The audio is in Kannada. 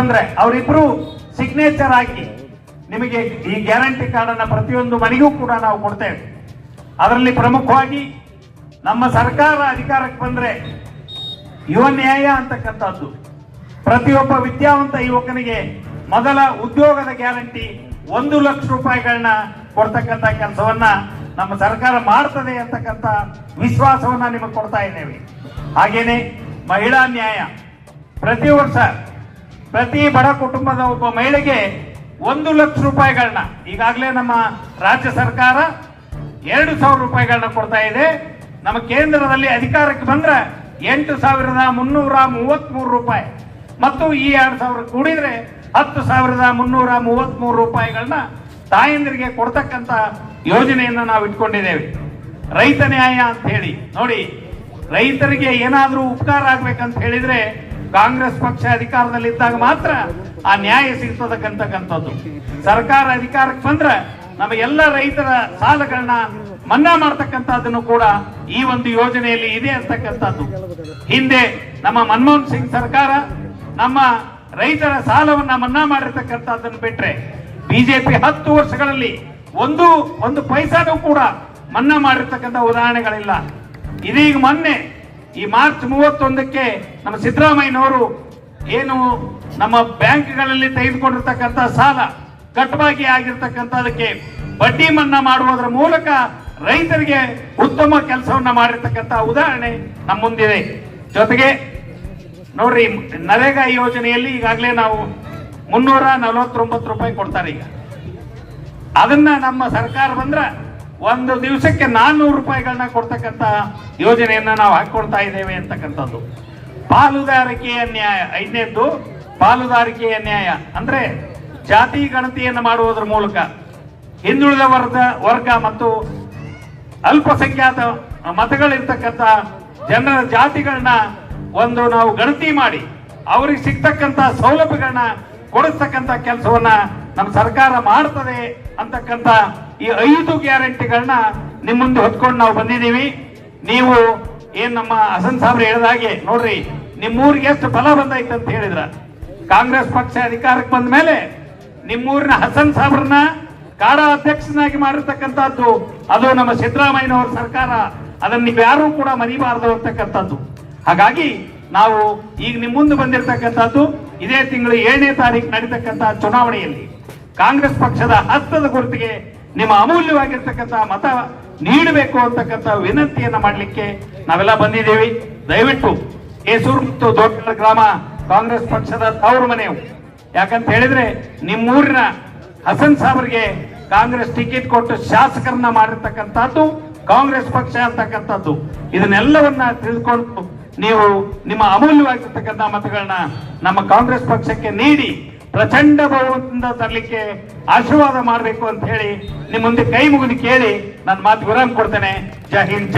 ಬಂದ್ರೆ ಅವರಿಬ್ರು ಸಿಗ್ನೇಚರ್ ಹಾಕಿ ನಿಮಗೆ ಈ ಗ್ಯಾರಂಟಿ ಕಾರ್ಡ್ ಅನ್ನ ಪ್ರತಿಯೊಂದು ಮನೆಗೂ ಕೂಡ ನಾವು ಕೊಡ್ತೇವೆ. ಅದರಲ್ಲಿ ಪ್ರಮುಖವಾಗಿ ನಮ್ಮ ಸರ್ಕಾರ ಅಧಿಕಾರಕ್ಕೆ ಬಂದ್ರೆ ಯುವ ನ್ಯಾಯ ಅಂತಕ್ಕಂಥದ್ದು. ಪ್ರತಿಯೊಬ್ಬ ವಿದ್ಯಾವಂತ ಯುವಕನಿಗೆ ಮೊದಲ ಉದ್ಯೋಗದ ಗ್ಯಾರಂಟಿ ಒಂದು ಲಕ್ಷ ರೂಪಾಯಿಗಳನ್ನ ಕೊಡ್ತಕ್ಕಂಥ ಕೆಲಸವನ್ನ ನಮ್ಮ ಸರ್ಕಾರ ಮಾಡ್ತದೆ ಅಂತಕ್ಕಂಥ ವಿಶ್ವಾಸವನ್ನ ನಿಮಗೆ ಕೊಡ್ತಾ ಇದ್ದೇವೆ. ಹಾಗೇನೆ ಮಹಿಳಾ ನ್ಯಾಯ. ಪ್ರತಿ ವರ್ಷ ಪ್ರತಿ ಬಡ ಕುಟುಂಬದ ಒಬ್ಬ ಮಹಿಳೆಗೆ ಒಂದು ಲಕ್ಷ ರೂಪಾಯಿಗಳನ್ನ ಈಗಾಗಲೇ ನಮ್ಮ ರಾಜ್ಯ ಸರ್ಕಾರ ಎರಡು ಸಾವಿರ ರೂಪಾಯಿಗಳನ್ನ ಕೊಡ್ತಾ ಇದೆ. ನಮ್ಮ ಕೇಂದ್ರದಲ್ಲಿ ಅಧಿಕಾರಕ್ಕೆ ಬಂದ್ರೆ ಎಂಟು ಸಾವಿರದ ಮುನ್ನೂರ ಮೂವತ್ಮೂರು ರೂಪಾಯಿ. ಮತ್ತು ಈ ಎರಡು ಸಾವಿರ ಕೂಡಿದ್ರೆ ಹತ್ತು ಸಾವಿರದ ಮುನ್ನೂರ ಮೂವತ್ಮೂರು ರೂಪಾಯಿಗಳನ್ನ ತಾಯಂದಿರಿಗೆ ಕೊಡ್ತಕ್ಕಂಥ ಯೋಜನೆಯನ್ನು ನಾವು ಇಟ್ಕೊಂಡಿದ್ದೇವೆ. ರೈತ ನ್ಯಾಯ ಅಂತ ಹೇಳಿ. ನೋಡಿ, ರೈತರಿಗೆ ಏನಾದರೂ ಉಪಕಾರ ಆಗ್ಬೇಕಂತ ಹೇಳಿದ್ರೆ ಕಾಂಗ್ರೆಸ್ ಪಕ್ಷ ಅಧಿಕಾರದಲ್ಲಿದ್ದಾಗ ಮಾತ್ರ ಆ ನ್ಯಾಯ ಸಿಗ್ತದಕ್ಕಂತಕ್ಕಂಥದ್ದು. ಸರ್ಕಾರ ಅಧಿಕಾರಕ್ಕೆ ಬಂದ್ರೆ ನಮ್ಮ ಎಲ್ಲ ರೈತರ ಸಾಲಗಳನ್ನ ಮನ್ನಾ ಮಾಡ್ತಕ್ಕಂಥದ್ದನ್ನು ಕೂಡ ಈ ಒಂದು ಯೋಜನೆಯಲ್ಲಿ ಇದೆ ಅಂತಕ್ಕಂಥದ್ದು. ಹಿಂದೆ ನಮ್ಮ ಮನಮೋಹನ್ ಸಿಂಗ್ ಸರ್ಕಾರ ನಮ್ಮ ರೈತರ ಸಾಲವನ್ನ ಮನ್ನಾ ಮಾಡಿರ್ತಕ್ಕಂಥದ್ದನ್ನು ಬಿಟ್ರೆ ಬಿಜೆಪಿ ಹತ್ತು ವರ್ಷಗಳಲ್ಲಿ ಒಂದು ಒಂದು ಪೈಸಾನು ಕೂಡ ಮನ್ನಾ ಮಾಡಿರ್ತಕ್ಕಂಥ ಉದಾಹರಣೆಗಳಿಲ್ಲ. ಇದೀಗ ಮೊನ್ನೆ ಈ ಮಾರ್ಚ್ ಮೂವತ್ತೊಂದಕ್ಕೆ ನಮ್ಮ ಸಿದ್ದರಾಮಯ್ಯನವರು ಏನು ನಮ್ಮ ಬ್ಯಾಂಕ್ಗಳಲ್ಲಿ ತೆಗೆದುಕೊಂಡಿರ್ತಕ್ಕಂಥ ಸಾಲ ಕಟ್ಬಾಗಿ ಆಗಿರ್ತಕ್ಕಂಥ ಅದಕ್ಕೆ ಬಡ್ಡಿ ಮನ್ನಾ ಮಾಡುವುದರ ಮೂಲಕ ರೈತರಿಗೆ ಉತ್ತಮ ಕೆಲಸವನ್ನ ಮಾಡಿರ್ತಕ್ಕಂಥ ಉದಾಹರಣೆ ನಮ್ಮ ಮುಂದಿದೆ. ಜೊತೆಗೆ ನೋಡ್ರಿ, ನರೇಗಾ ಯೋಜನೆಯಲ್ಲಿ ಈಗಾಗಲೇ ನಾವು ಮುನ್ನೂರ ನಲವತ್ತೊಂಬತ್ತು ರೂಪಾಯಿ ಕೊಡ್ತಾರೆ ಈಗ. ಅದನ್ನ ನಮ್ಮ ಸರ್ಕಾರ ಬಂದ್ರೆ ಒಂದು ದಿವಸಕ್ಕೆ ನಾನ್ನೂರು ರೂಪಾಯಿಗಳನ್ನ ಕೊಡ್ತಕ್ಕಂಥ ಯೋಜನೆಯನ್ನ ನಾವು ಹಾಕೊಳ್ತಾ ಇದ್ದೇವೆ ಅಂತಕ್ಕಂಥದ್ದು. ಪಾಲುದಾರಿಕೆಯ ನ್ಯಾಯ, ಐದನೇದ್ದು ಪಾಲುದಾರಿಕೆಯ ನ್ಯಾಯ. ಅಂದ್ರೆ ಜಾತಿ ಗಣತಿಯನ್ನು ಮಾಡುವುದರ ಮೂಲಕ ಹಿಂದುಳಿದ ವರ್ಗ ವರ್ಗ ಮತ್ತು ಅಲ್ಪಸಂಖ್ಯಾತ ಮತಗಳಿರ್ತಕ್ಕಂಥ ಜನರ ಜಾತಿಗಳನ್ನ ಒಂದು ನಾವು ಗಣತಿ ಮಾಡಿ ಅವ್ರಿಗೆ ಸಿಗ್ತಕ್ಕಂಥ ಸೌಲಭ್ಯಗಳನ್ನ ಕೊಡಿಸ್ತಕ್ಕಂಥ ಕೆಲಸವನ್ನ ನಮ್ಮ ಸರ್ಕಾರ ಮಾಡ್ತದೆ ಅಂತಕ್ಕಂಥ ಈ ಐದು ಗ್ಯಾರಂಟಿಗಳನ್ನ ನಿಮ್ಮ ಮುಂದೆ ಹೊತ್ಕೊಂಡು ನಾವು ಬಂದಿದ್ದೀವಿ. ನೀವು ಏನ್ ನಮ್ಮ ಹಸನ್ ಸಾಬ್ರು ಹೇಳಿದ ಹಾಗೆ, ನೋಡ್ರಿ ನಿಮ್ಮೂರಿಗೆ ಎಷ್ಟು ಫಲ ಬಂದೈತೆ ಅಂತ ಹೇಳಿದ್ರ. ಕಾಂಗ್ರೆಸ್ ಪಕ್ಷ ಅಧಿಕಾರಕ್ಕೆ ಬಂದ ಮೇಲೆ ನಿಮ್ಮೂರಿನ ಹಸನ್ ಸಾಬ್ರನ್ನ ಕಾಡ ಅಧ್ಯಕ್ಷನಾಗಿ ಮಾಡಿರ್ತಕ್ಕಂಥದ್ದು, ಅದು ನಮ್ಮ ಸಿದ್ದರಾಮಯ್ಯನವರ ಸರ್ಕಾರ. ಅದನ್ನ ನೀವು ಯಾರೂ ಕೂಡ ಮರಿಬಾರದು ಅಂತಕ್ಕಂಥದ್ದು. ಹಾಗಾಗಿ ನಾವು ಈಗ ನಿಮ್ಮ ಮುಂದೆ ಬಂದಿರತಕ್ಕಂಥದ್ದು ಇದೇ ತಿಂಗಳು ಏಳನೇ ತಾರೀಕು ನಡೀತಕ್ಕಂಥ ಚುನಾವಣೆಯಲ್ಲಿ. ಕಾಂಗ್ರೆಸ್ ಪಕ್ಷದ ಹಸ್ತದ ಗುರುತಿಗೆ ನಿಮ್ಮ ಅಮೂಲ್ಯವಾಗಿರ್ತಕ್ಕಂಥ ಮತ ನೀಡಬೇಕು ಅಂತಕ್ಕಂಥ ವಿನಂತಿಯನ್ನ ಮಾಡಲಿಕ್ಕೆ ನಾವೆಲ್ಲ ಬಂದಿದ್ದೀವಿ. ದಯವಿಟ್ಟು ಕೇಸೂರು ಮತ್ತು ದೊಡ್ಡ ಗ್ರಾಮ ಕಾಂಗ್ರೆಸ್ ಪಕ್ಷದ ತವರು ಮನೆಯು. ಯಾಕಂತ ಹೇಳಿದ್ರೆ ನಿಮ್ಮೂರಿನ ಹಸನ್ ಸಾಬ್ರಿಗೆ ಕಾಂಗ್ರೆಸ್ ಟಿಕೆಟ್ ಕೊಟ್ಟು ಶಾಸಕರನ್ನ ಮಾಡಿರ್ತಕ್ಕಂಥದ್ದು ಕಾಂಗ್ರೆಸ್ ಪಕ್ಷ ಅಂತಕ್ಕಂಥದ್ದು. ಇದನ್ನೆಲ್ಲವನ್ನ ತಿಳಿದುಕೊಂಡು ನೀವು ನಿಮ್ಮ ಅಮೂಲ್ಯವಾಗಿರ್ತಕ್ಕಂಥ ಮತಗಳನ್ನ ನಮ್ಮ ಕಾಂಗ್ರೆಸ್ ಪಕ್ಷಕ್ಕೆ ನೀಡಿ ಪ್ರಚಂಡ ಬಹುಮತದಿಂದ ತರಲಿಕ್ಕೆ ಆಶೀರ್ವಾದ ಮಾಡಬೇಕು ಅಂತ ಹೇಳಿ ನಿಮ್ಮ ಮುಂದೆ ಕೈ ಮುಗಿದು ಕೇಳಿ ನನ್ನ ಮಾತು ವಿರಾಮ ಕೊಡ್ತೇನೆ. ಜೈ ಹಿಂದ್